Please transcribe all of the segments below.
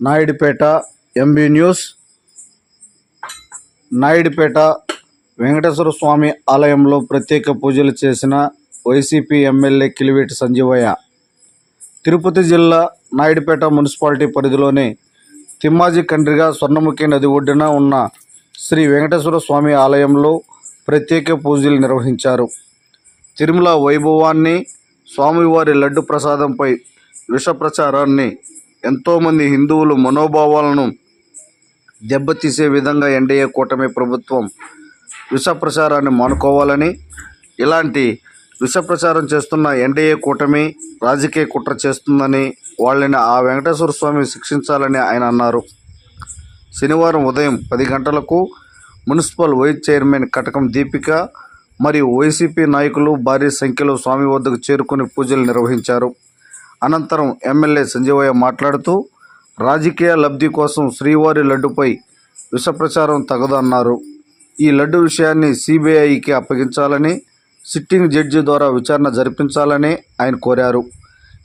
Naidupeta M B news Naidupeta Venkateswara Swamy ఆలయంలో ప్రత్యేక పూజలు చేసిన వైసీపీ ఎమ్మెల్యే కిలివేటి సంజీవయ్య. తిరుపతి జిల్లా నాయుడుపేట మున్సిపాలిటీ పరిధిలోని తిమ్మాజీ కండ్రిగా స్వర్ణముఖి నది ఒడ్డున ఉన్న శ్రీ వెంకటేశ్వర స్వామి ఆలయంలో ప్రత్యేక పూజలు నిర్వహించారు. తిరుమల వైభవాన్ని స్వామివారి లడ్డు ప్రసాదంపై విష ప్రచారాన్ని ఎంతోమంది హిందువులు మనోభావాలను దెబ్బతీసే విధంగా ఎన్డీఏ కూటమి ప్రభుత్వం విష ప్రచారాన్ని మానుకోవాలని ఇలాంటి విష ప్రచారం చేస్తున్న ఎన్డీఏ కూటమి రాజకీయ కుట్ర చేస్తుందని వాళ్ళని ఆ వెంకటేశ్వర స్వామి శిక్షించాలని ఆయన అన్నారు. శనివారం ఉదయం పది గంటలకు municipal vice chairman Katakam Deepika మరియు వైసీపీ నాయకులు భారీ సంఖ్యలో స్వామి వద్దకు చేరుకుని పూజలు నిర్వహించారు. అనంతరం ఎమ్మెల్యే సంజీవయ్య మాట్లాడుతూ రాజకీయ లబ్ధి కోసం శ్రీవారి లడ్డుపై విష ప్రచారం తగదన్నారు. ఈ లడ్డు విషయాన్ని సిబిఐకి అప్పగించాలని సిట్టింగ్ జడ్జి ద్వారా విచారణ జరిపించాలని ఆయన కోరారు.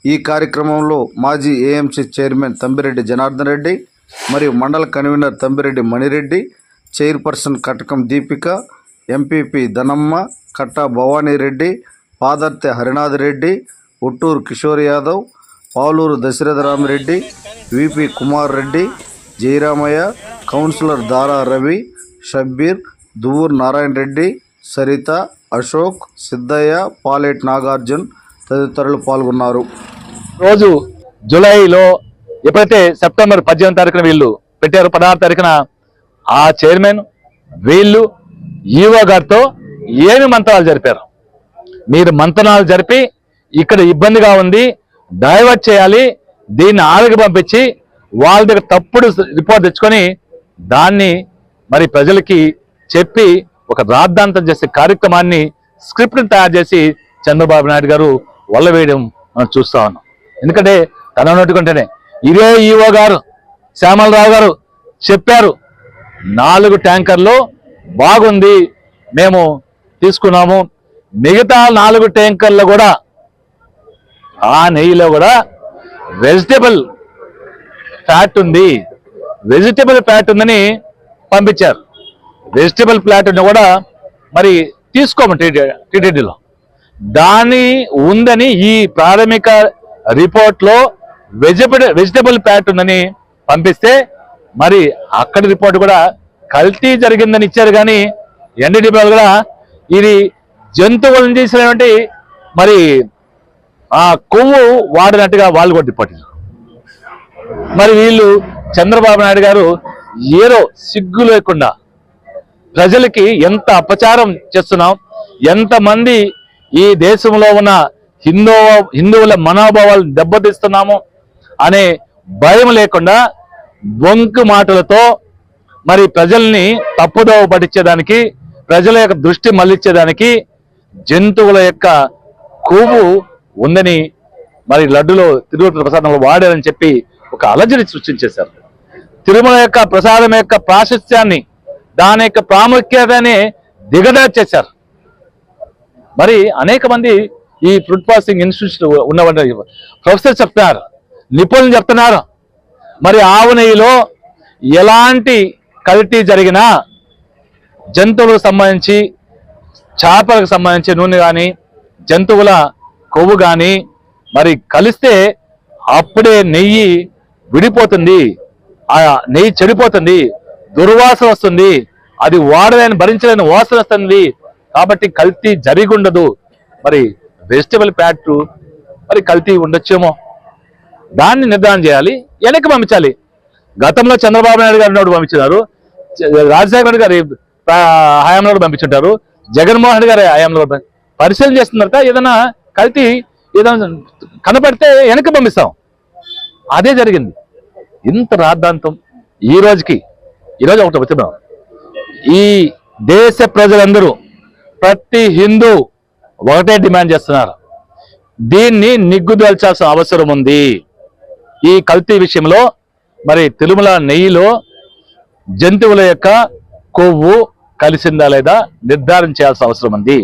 ఈ కార్యక్రమంలో మాజీ ఏఎంసీ చైర్మన్ తంబిరెడ్డి జనార్దన్ రెడ్డి మరియు మండల convener Thambireddy Manireddy chairperson Katakam Deepika MPP Dhanamma Katta Bhavanireddy Padarthe Harinath Reddy Utturu Kishore Yadav Paluru Dasaratharamireddy V P Kumar Reddy Jayaramaiah councillor Dara Ravi Shabbir Duvvuru Narayana Reddy Saritha Ashok Siddaiah Palet Nagarjun తదితరులు పాల్గొన్నారు. రోజు జూలైలో ఎప్పుడైతే September పద్దెనిమిది తారీఖున వీళ్ళు పెట్టారు పదహారు తారీఖున ఆ చైర్మన్ వీళ్ళు ఈవో గారితో ఏమి మంత్రాలు జరిపారు. మీరు మంత్రాలు జరిపి ఇక్కడ ఇబ్బందిగా ఉంది. డైవర్ట్ చేయాలి. దీన్ని ఆలకి పంపించి వాళ్ళ దగ్గర తప్పుడు రిపోర్ట్ తెచ్చుకొని దాన్ని మరి ప్రజలకి చెప్పి ఒక రాద్ధాంతం చేసే కార్యక్రమాన్ని స్క్రిప్ట్ని తయారు చేసి చంద్రబాబు నాయుడు గారు వల్లవేయడం మనం చూస్తా ఉన్నాం. ఎందుకంటే తన నోటుకుంటేనే ఇదే ఈఓ గారు శ్యామలరావు గారు చెప్పారు నాలుగు ట్యాంకర్లు బాగుంది మేము తీసుకున్నాము. మిగతా నాలుగు ట్యాంకర్లు కూడా ఆ నెయ్యిలో కూడా వెజిటబుల్ ఫ్యాట్ ఉంది. వెజిటబుల్ ఫ్యాట్ ఉందని పంపించారు. వెజిటబుల్ ఫ్యాట్ కూడా మరి తీసుకోమని టీటీడీలో దాని ఉందని ఈ ప్రాథమిక రిపోర్ట్లో వెజిటబుల్ వెజిటబుల్ ఫ్యాట్ ఉందని పంపిస్తే మరి అక్కడి రిపోర్ట్ కూడా కల్తీ జరిగిందని ఇచ్చారు కానీ ఎన్డీడీ కూడా ఇది జంతువులను తీసినటువంటి మరి ఆ కొవ్వు వాడినట్టుగా వాళ్ళు కూడా రిపోర్ట్ మరి వీళ్ళు చంద్రబాబు నాయుడు గారు ఏదో సిగ్గు లేకుండా ప్రజలకి ఎంత అపచారం చేస్తున్నాం ఎంతమంది ఈ దేశంలో ఉన్న హిందూ హిందువుల మనోభావాలను దెబ్బతీస్తున్నాము అనే భయం లేకుండా బొంకు మాటలతో మరి ప్రజల్ని తప్పుదోవ పట్టించేదానికి ప్రజల యొక్క దృష్టి మళ్ళించేదానికి జంతువుల యొక్క కొవ్వు ఉందని మరి లడ్డులో తిరుపతి ప్రసాదంలో వాడారని చెప్పి ఒక అలజడి సృష్టించేశారు. తిరుమల యొక్క ప్రసాదం యొక్క ప్రాశస్త్యాన్ని దాని యొక్క ప్రాముఖ్యతని దిగదార్చేశారు మరి అనేక మంది ఈ ఫుడ్ ప్రాసెసింగ్ ఇన్స్టిట్యూట్ ఉన్నవాళ్ళు ప్రొఫెసర్ చెప్తున్నారు నిపుణులు చెప్తున్నారు. మరి ఆవు నెయ్యిలో ఎలాంటి కల్తీ జరిగినా జంతువులకు సంబంధించి చేపలకు సంబంధించి నూనె కానీ జంతువుల కొవ్వు కానీ మరి కలిస్తే అప్పుడే నెయ్యి విడిపోతుంది. ఆ నెయ్యి చెడిపోతుంది. దుర్వాసన వస్తుంది. అది వాడలేని భరించలేని వాసన వస్తుంది. కాబట్టి కల్తీ జరిగి ఉండదు మరి వెజిటబుల్ ప్యాట్ మరి కల్తీ ఉండొచ్చేమో. దాన్ని నిర్ధారణ చేయాలి. వెనక్కి పంపించాలి. గతంలో చంద్రబాబు నాయుడు గారు నోడు పంపించినారు. రాజశేఖర రెడ్డి గారి హయాంలో పంపించుంటారు. జగన్మోహన్ రెడ్డి గారి హయాంలో పరిశీలన చేస్తున్నారు ఏదైనా కల్తీ ఏదైనా కనపడితే వెనక్కి పంపిస్తాం. అదే జరిగింది. ఇంత రాద్ధాంతం ఈ రోజుకి ఈరోజు ఒకటి వచ్చినాం ఈ దేశ ప్రజలందరూ ప్రతి హిందూ ఒకటే డిమాండ్ చేస్తున్నారు. దీన్ని నిగ్గుదల్చాల్సిన అవసరం ఉంది. ఈ కల్తీ విషయంలో మరి తిరుమల నెయ్యిలో జంతువుల యొక్క కొవ్వు కలిసిందా లేదా నిర్ధారణ చేయాల్సిన అవసరం ఉంది.